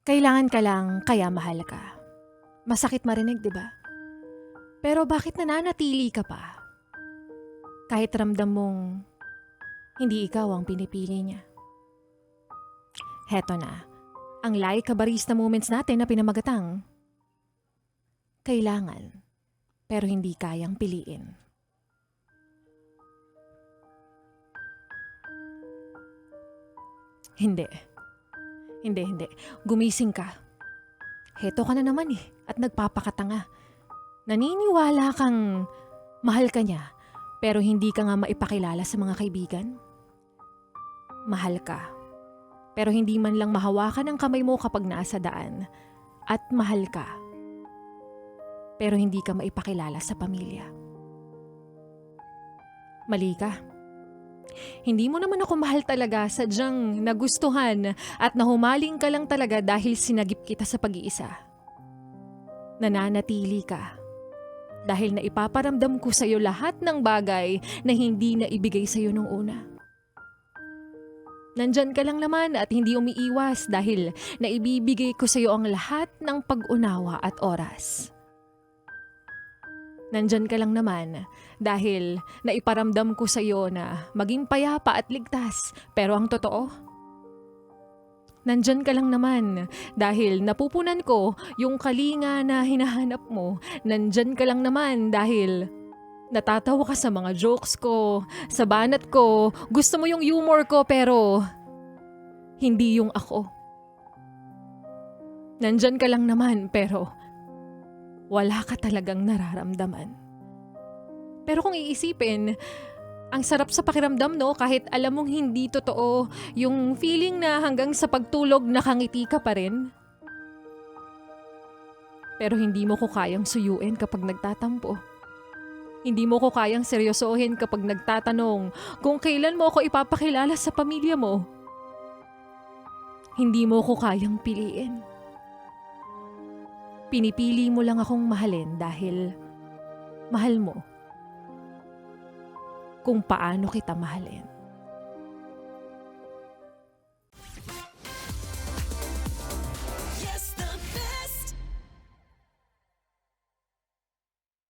Kailangan ka lang kaya mahal ka. Masakit marinig, di ba? Pero bakit nananatili ka pa? Kahit ramdam mong hindi ikaw ang pinipili niya. Heto na, ang like kabarista moments natin na pinamagatang. Kailangan, pero hindi kayang piliin. Hindi. Hindi, hindi. Gumising ka. Heto ka na naman eh, at nagpapakatanga. Naniniwala kang mahal ka niya, pero hindi ka nga maipakilala sa mga kaibigan? Mahal ka, pero hindi man lang mahawakan ang kamay mo kapag nasa daan. At mahal ka, pero hindi ka maipakilala sa pamilya. Mali ka. Hindi mo naman ako mahal talaga sadyang nagustuhan at nahumaling ka lang talaga dahil sinagip kita sa pag-iisa. Nananatili ka dahil na ipaparamdam ko sa iyo lahat ng bagay na hindi na ibigay sa iyo nung una. Nandyan ka lang naman at hindi umiiwas dahil naibibigay ko sa iyo ang lahat ng pag-unawa at oras. Nandyan ka lang naman dahil naiparamdam ko sa iyo na maging payapa at ligtas. Pero ang totoo, nandyan ka lang naman dahil napupunan ko yung kalinga na hinahanap mo. Nandyan ka lang naman dahil natatawa ka sa mga jokes ko, sa banat ko, gusto mo yung humor ko pero hindi yung ako. Nandyan ka lang naman pero wala ka talagang nararamdaman. Pero kung iisipin, ang sarap sa pakiramdam no kahit alam mong hindi totoo yung feeling na hanggang sa pagtulog nakangiti ka pa rin. Pero hindi mo ko kayang suyuin kapag nagtatampo. Hindi mo ko kayang seryosohin kapag nagtatanong kung kailan mo ako ipapakilala sa pamilya mo. Hindi mo ko kayang piliin. Pinipili mo lang akong mahalin dahil mahal mo kung paano kita mahalin.